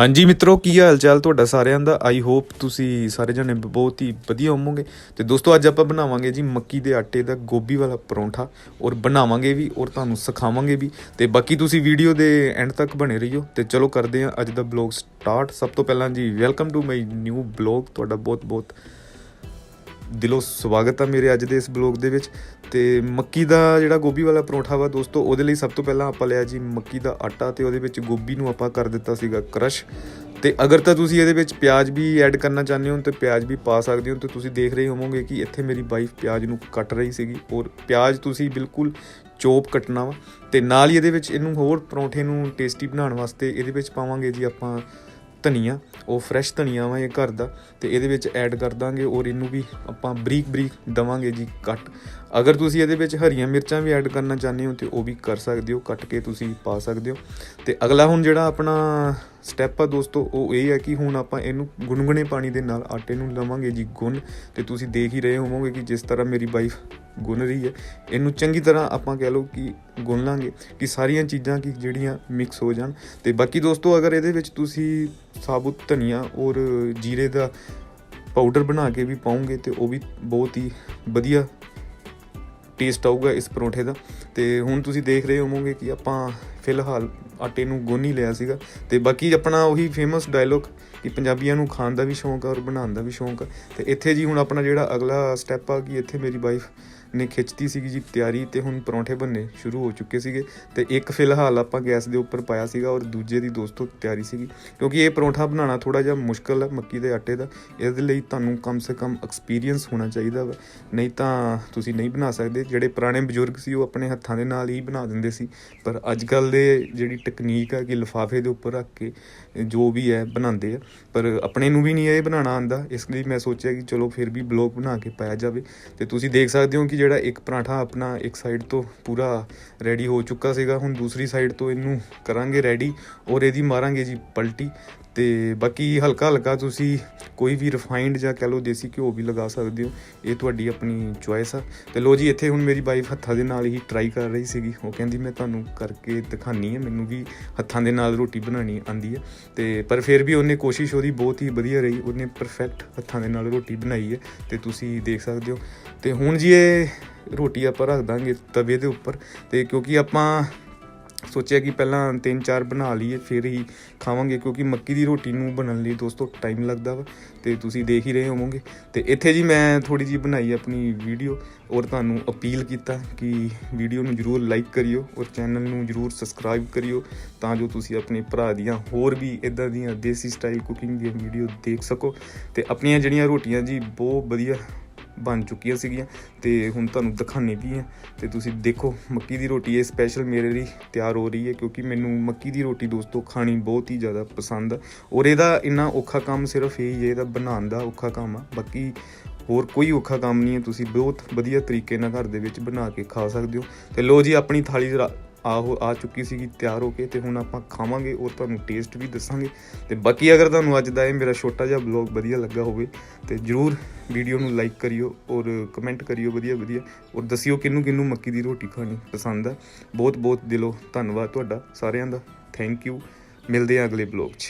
ਹਾਂਜੀ ਮਿੱਤਰੋ, ਕੀ ਹਾਲ ਚਾਲ ਤੁਹਾਡਾ ਸਾਰਿਆਂ ਦਾ? ਆਈ ਹੋਪ ਤੁਸੀਂ ਸਾਰੇ ਜਣੇ ਬਹੁਤ ਹੀ ਵਧੀਆ ਹੋਵੋਗੇ। ਤੇ ਦੋਸਤੋ, ਅੱਜ ਆਪਾਂ ਬਣਾਵਾਂਗੇ ਜੀ ਮੱਕੀ ਦੇ ਆਟੇ ਦਾ ਗੋਭੀ ਵਾਲਾ ਪਰੌਂਠਾ ਔਰ ਬਣਾਵਾਂਗੇ ਵੀ ਔਰ ਤੁਹਾਨੂੰ ਸਿਖਾਵਾਂਗੇ ਵੀ। ਤੇ ਬਾਕੀ ਤੁਸੀਂ ਵੀਡੀਓ ਦੇ ਐਂਡ ਤੱਕ ਬਣੇ ਰਹੀਓ। ਤੇ ਚਲੋ ਕਰਦੇ ਹਾਂ ਅੱਜ ਦਾ ਬਲੌਗ ਸਟਾਰਟ ਸਭ ਤੋਂ ਪਹਿਲਾਂ ਜੀ welcome to my new blog ਤੁਹਾਡਾ ਬਹੁਤ ਬਹੁਤ ਦਿਲੋਂ ਸਵਾਗਤ ਆ ਮੇਰੇ ਅੱਜ ਦੇ ਇਸ ਬਲੌਗ ਦੇ ਵਿੱਚ। ਤੇ ਮੱਕੀ ਦਾ ਜਿਹੜਾ ਗੋਭੀ ਵਾਲਾ ਪਰੌਂਠਾ ਵਾ ਦੋਸਤੋ, ਉਹਦੇ ਲਈ ਸਭ ਤੋਂ ਪਹਿਲਾਂ ਆਪਾਂ ਲਿਆ ਜੀ ਮੱਕੀ ਦਾ ਆਟਾ ਤੇ ਉਹਦੇ ਵਿੱਚ ਗੋਭੀ ਨੂੰ ਆਪਾਂ ਕਰ ਦਿੱਤਾ ਸੀਗਾ ਕ੍ਰਸ਼। ਤੇ ਅਗਰ ਤਾਂ ਤੁਸੀਂ ਇਹਦੇ ਵਿੱਚ ਪਿਆਜ਼ ਵੀ ਐਡ ਕਰਨਾ ਚਾਹੁੰਦੇ ਹੋ ਤੇ ਪਿਆਜ਼ ਵੀ ਪਾ ਸਕਦੇ ਹੋ ਤੇ ਤੁਸੀਂ ਦੇਖ ਰਹੇ ਹੋਵੋਗੇ ਕਿ ਇੱਥੇ ਮੇਰੀ ਵਾਈਫ ਪਿਆਜ਼ ਨੂੰ ਕੱਟ ਰਹੀ ਸੀਗੀ ਔਰ ਪਿਆਜ਼ ਤੁਸੀਂ ਬਿਲਕੁਲ ਚੋਪ ਕੱਟਣਾ ਵਾ। ਤੇ ਨਾਲ ਹੀ ਇਹਦੇ ਵਿੱਚ ਇਹਨੂੰ ਹੋਰ ਪਰੌਂਠੇ ਨੂੰ ਟੇਸਟੀ ਬਣਾਉਣ ਵਾਸਤੇ ਇਹਦੇ ਵਿੱਚ ਪਾਵਾਂਗੇ ਜੀ ਆਪਾਂ ਧਨੀਆ, ਉਹ ਫਰੈਸ਼ ਧਨੀਆ ਵਾ ਇਹ ਘਰ ਦਾ ਤੇ ਇਹਦੇ ਵਿੱਚ ਐਡ ਕਰ ਦਾਂਗੇ ਔਰ ਇਹਨੂੰ ਵੀ ਆਪਾਂ ਬਰੀਕ ਬਰੀਕ ਦਵਾਂਗੇ ਜੀ ਕੱਟ। ਅਗਰ ਤੁਸੀਂ ਇਹਦੇ ਵਿੱਚ ਹਰੀਆਂ ਮਿਰਚਾਂ ਵੀ ਐਡ ਕਰਨਾ ਚਾਹੁੰਦੇ ਹੋ ਤੇ ਉਹ ਵੀ ਕਰ ਸਕਦੇ ਹੋ, ਕੱਟ ਕੇ ਤੁਸੀਂ ਪਾ ਸਕਦੇ ਹੋ। ਤੇ ਅਗਲਾ ਹੁਣ ਜਿਹੜਾ ਆਪਣਾ ਸਟੈਪ ਆ ਦੋਸਤੋ, ਉਹ ਇਹ ਹੈ ਕਿ ਹੁਣ ਆਪਾਂ ਇਹਨੂੰ ਗੁਨਗੁਨੇ ਪਾਣੀ ਦੇ ਨਾਲ ਆਟੇ ਨੂੰ ਲਵਾਂਗੇ ਜੀ ਗੁੰਨ ਤੇ ਤੁਸੀਂ ਦੇਖ ਹੀ ਰਹੇ ਹੋਵੋਗੇ ਕਿ ਜਿਸ ਤਰ੍ਹਾਂ ਮੇਰੀ ਵਾਈਫ ਗੁੰਨ ਰਹੀ ਹੈ। ਇਹਨੂੰ ਚੰਗੀ ਤਰ੍ਹਾਂ ਆਪਾਂ ਕਹਿ ਲਓ ਕਿ ਗੁੰਨ ਲਾਂਗੇ ਕਿ ਸਾਰੀਆਂ ਚੀਜ਼ਾਂ ਕੀ ਜਿਹੜੀਆਂ ਮਿਕਸ ਹੋ ਜਾਣ। ਤੇ ਬਾਕੀ ਦੋਸਤੋ, ਅਗਰ ਇਹਦੇ ਵਿੱਚ ਤੁਸੀਂ ਸਾਬੁਤ ਧਨੀਆ ਔਰ ਜੀਰੇ ਦਾ ਪਾਊਡਰ ਬਣਾ ਕੇ ਵੀ ਪਾਉਂਗੇ ਤੇ ਉਹ ਵੀ ਬਹੁਤ ਹੀ ਵਧੀਆ ਟੇਸਟ ਆਊਗਾ ਇਸ ਪਰੌਂਠੇ ਦਾ। ਤੇ ਹੁਣ ਤੁਸੀਂ ਦੇਖ ਰਹੇ ਹੋਵੋਗੇ ਕਿ ਆਪਾਂ ਫਿਲਹਾਲ ਆਟੇ ਨੂੰ ਗੁੰਨ ਹੀ ਲਿਆ ਸੀਗਾ। ਤੇ ਬਾਕੀ ਆਪਣਾ ਉਹੀ ਫੇਮਸ ਡਾਇਲੋਗ ਕਿ ਪੰਜਾਬੀਆਂ ਨੂੰ ਖਾਣ ਦਾ ਵੀ ਸ਼ੌਂਕ ਆ ਔਰ ਬਣਾਉਣ ਦਾ ਵੀ ਸ਼ੌਂਕ ਆ। ਤੇ ਇੱਥੇ ਜੀ ਹੁਣ ਆਪਣਾ ਜਿਹੜਾ ਅਗਲਾ ਸਟੈਪ ਆ ਕਿ ਇੱਥੇ ਮੇਰੀ ਵਾਈਫ ਨੇ ਖਿੱਚਤੀ ਸੀਗੀ ਜੀ ਤਿਆਰੀ ਤੇ ਹੁਣ ਪਰੌਂਠੇ ਬਣਨੇ ਸ਼ੁਰੂ ਹੋ ਚੁੱਕੇ ਸੀਗੇ ਤੇ ਇੱਕ ਫਿਲਹਾਲ ਆਪਾਂ ਗੈਸ ਦੇ ਉੱਪਰ ਪਾਇਆ ਸੀਗਾ ਔਰ ਦੂਜੇ ਦੀ ਦੋਸਤੋ ਤਿਆਰੀ ਸੀਗੀ ਕਿਉਂਕਿ ਇਹ ਪਰੌਂਠਾ ਬਣਾਉਣਾ ਥੋੜਾ ਜਿਹਾ ਮੁਸ਼ਕਲ ਹੈ ਮੱਕੀ ਦੇ ਆਟੇ ਦਾ ਇਸ ਦੇ ਲਈ ਤੁਹਾਨੂੰ ਕਮ ਸੇ ਕਮ ਐਕਸਪੀਰੀਅੰਸ ਹੋਣਾ ਚਾਹੀਦਾ ਵਾ। ਨਹੀਂ ਤਾਂ ਤੁਸੀਂ ਨਹੀਂ ਬਣਾ ਸਕਦੇ, ਜਿਹੜੇ ਪੁਰਾਣੇ ਬਜ਼ੁਰਗ ਸੀ ਉਹ ਆਪਣੇ ਹੱਥਾਂ ਦੇ ਨਾਲ ਹੀ ਬਣਾ ਦਿੰਦੇ ਸੀ। ਪਰ ਅੱਜ ਕੱਲ ਦੇ ਜਿਹੜੀ ਟੈਕਨੀਕ ਆ ਕਿ ਲਿਫਾਫੇ ਦੇ ਉੱਪਰ ਰੱਖ ਕੇ ਜੋ ਵੀ ਹੈ ਬਣਾਉਂਦੇ ਆ, ਪਰ ਆਪਣੇ ਨੂੰ ਵੀ ਨਹੀਂ ਇਹ ਬਣਾਉਣਾ ਆਂਦਾ ਇਸ ਲਈ ਮੈਂ ਸੋਚਿਆ ਕਿ ਚਲੋ ਫਿਰ ਵੀ ਬਲੌਗ ਬਣਾ ਕੇ ਪਾਇਆ ਜਾਵੇ। ਤੇ ਤੁਸੀਂ ਦੇਖ ਸਕਦੇ ਹੋ ਕਿ ਜਿਹੜਾ ਇੱਕ ਪਰਾਂਠਾ ਆਪਣਾ ਇੱਕ ਸਾਈਡ ਤੋਂ ਪੂਰਾ ਰੈਡੀ ਹੋ ਚੁੱਕਾ ਸੀਗਾ, ਹੁਣ ਦੂਸਰੀ ਸਾਈਡ ਤੋਂ ਇਹਨੂੰ ਕਰਾਂਗੇ ਰੈਡੀ ਔਰ ਇਹਦੀ ਮਾਰਾਂਗੇ ਜੀ ਪਲਟੀ। ਤੇ ਬਾਕੀ ਹਲਕਾ ਹਲਕਾ ਤੁਸੀਂ ਕੋਈ ਵੀ ਰਿਫਾਈਨਡ ਜਾਂ ਕਹ ਲਓ ਦੇਸੀ ਘਿਓ ਵੀ ਲਗਾ ਸਕਦੇ ਹੋ। ਇਹ ਤੁਹਾਡੀ ਆਪਣੀ ਚੁਆਇਸ ਆ। ਤੇ ਲੋ ਜੀ, ਇੱਥੇ ਹੁਣ ਮੇਰੀ ਵਾਈਫ ਹੱਥਾਂ ਦੇ ਨਾਲ ਹੀ ਟਰਾਈ ਕਰ ਰਹੀ ਸੀਗੀ। ਉਹ ਕਹਿੰਦੀ, ਮੈਂ ਤੁਹਾਨੂੰ ਕਰਕੇ ਦਿਖਾਣੀ ਹੈ ਮੈਨੂੰ ਵੀ ਹੱਥਾਂ ਦੇ ਨਾਲ ਰੋਟੀ ਬਣਾਉਣੀ ਆਂਦੀ ਹੈ ਤੇ ਪਰ ਫਿਰ ਵੀ ਉਹਨੇ ਕੋਸ਼ਿਸ਼ ਉਹਦੀ ਬਹੁਤ ਹੀ ਵਧੀਆ ਰਹੀ। ਉਹਨੇ ਪਰਫੈਕਟ ਹੱਥਾਂ ਦੇ ਨਾਲ ਰੋਟੀ ਬਣਾਈ ਹੈ ਤੇ ਤੁਸੀਂ ਦੇਖ ਸਕਦੇ ਹੋ। ਤੇ ਹੁਣ ਜੀ ਇਹ ਰੋਟੀ ਆਪਾਂ ਰੱਖ ਦਾਂਗੇ ਤਵੇ ਦੇ ਉੱਪਰ। ਤੇ ਕਿਉਂਕਿ ਆਪਾਂ ਸੋਚਿਆ ਕਿ ਪਹਿਲਾਂ ਤਿੰਨ ਚਾਰ ਬਣਾ ਲਈਏ, ਫਿਰ ਹੀ ਖਾਵਾਂਗੇ, ਕਿਉਂਕਿ ਮੱਕੀ ਦੀ ਰੋਟੀ ਨੂੰ ਬਣਨ ਲਈ ਦੋਸਤੋ ਟਾਈਮ ਲੱਗਦਾ ਵਾ ਤੇ ਤੁਸੀਂ ਦੇਖ ਹੀ ਰਹੇ ਹੋਵੋਗੇ। ਤੇ ਇੱਥੇ ਜੀ ਮੈਂ ਥੋੜੀ ਜੀ ਬਣਾਈ ਆਪਣੀ ਵੀਡੀਓ ਔਰ ਤੁਹਾਨੂੰ ਅਪੀਲ ਕੀਤਾ ਕਿ ਵੀਡੀਓ ਨੂੰ ਜਰੂਰ ਲਾਈਕ ਕਰਿਓ ਔਰ ਚੈਨਲ ਨੂੰ ਜਰੂਰ ਸਬਸਕ੍ਰਾਈਬ ਕਰਿਓ ਤਾਂ ਜੋ ਤੁਸੀਂ ਆਪਣੇ ਭਰਾ ਦੀਆਂ ਹੋਰ ਵੀ ਇਦਾਂ ਦੀਆਂ ਦੇਸੀ ਸਟਾਈਲ ਕੁਕਿੰਗ ਦੀਆਂ ਵੀਡੀਓ ਦੇਖ ਸਕੋ। ਤੇ ਆਪਣੀਆਂ ਜਿਹੜੀਆਂ ਰੋਟੀਆਂ ਜੀ, ਬਹੁਤ ਵਧੀਆ ਬਣ ਚੁੱਕੀਆਂ ਸੀਗੀਆਂ ਤੇ ਹੁਣ ਤੁਹਾਨੂੰ ਦਿਖਾਣੇ ਵੀ ਆ ਤੇ ਤੁਸੀਂ ਦੇਖੋ, ਮੱਕੀ ਦੀ ਰੋਟੀ ਇਹ ਸਪੈਸ਼ਲ ਮੇਰੇ ਲਈ ਤਿਆਰ ਹੋ ਰਹੀ ਹੈ ਕਿਉਂਕਿ ਮੈਨੂੰ ਮੱਕੀ ਦੀ ਰੋਟੀ ਦੋਸਤੋ ਖਾਣੀ ਬਹੁਤ ਹੀ ਜ਼ਿਆਦਾ ਪਸੰਦ ਆ। ਔਰ ਇਹਦਾ ਇੰਨਾ ਔਖਾ ਕੰਮ ਸਿਰਫ ਇਹ ਹੀ ਹੈ, ਇਹਦਾ ਬਣਾਉਣ ਦਾ ਔਖਾ ਕੰਮ ਆ। ਬਾਕੀ ਹੋਰ ਕੋਈ ਔਖਾ ਕੰਮ ਨਹੀਂ ਹੈ, ਤੁਸੀਂ ਬਹੁਤ ਵਧੀਆ ਤਰੀਕੇ ਨਾਲ ਘਰ ਦੇ ਵਿੱਚ ਬਣਾ ਕੇ ਖਾ ਸਕਦੇ ਹੋ। ਤੇ ਲੋ ਜੀ, ਆਪਣੀ ਥਾਲੀ ਰਾ- ਆਹੋ, ਆ ਚੁੱਕੀ ਸੀਗੀ, ਤਿਆਰ ਹੋ ਕੇ ਤੇ ਹੁਣ ਆਪਾਂ ਖਾਵਾਂਗੇ ਔਰ ਤੁਹਾਨੂੰ ਟੇਸਟ ਵੀ ਦੱਸਾਂਗੇ। ਤੇ ਬਾਕੀ ਅਗਰ ਤੁਹਾਨੂੰ ਅੱਜ ਦਾ ਇਹ ਮੇਰਾ ਛੋਟਾ ਜਿਹਾ ਬਲੌਗ ਵਧੀਆ ਲੱਗਾ ਹੋਵੇ, ਤੇ ਜਰੂਰ ਵੀਡੀਓ ਨੂੰ ਲਾਈਕ ਕਰਿਓ ਔਰ ਕਮੈਂਟ ਕਰਿਓ ਵਧੀਆ ਵਧੀਆ। ਔਰ ਦੱਸਿਓ ਕਿਹਨੂੰ ਕਿਹਨੂੰ ਮੱਕੀ ਦੀ ਰੋਟੀ ਖਾਣੀ ਪਸੰਦ ਆ। ਬਹੁਤ ਬਹੁਤ ਦਿਲੋਂ ਧੰਨਵਾਦ ਤੁਹਾਡਾ ਸਾਰਿਆਂ ਦਾ। ਥੈਂਕ ਯੂ ਮਿਲਦੇ ਆ ਅਗਲੇ ਬਲੌਗ 'ਚ।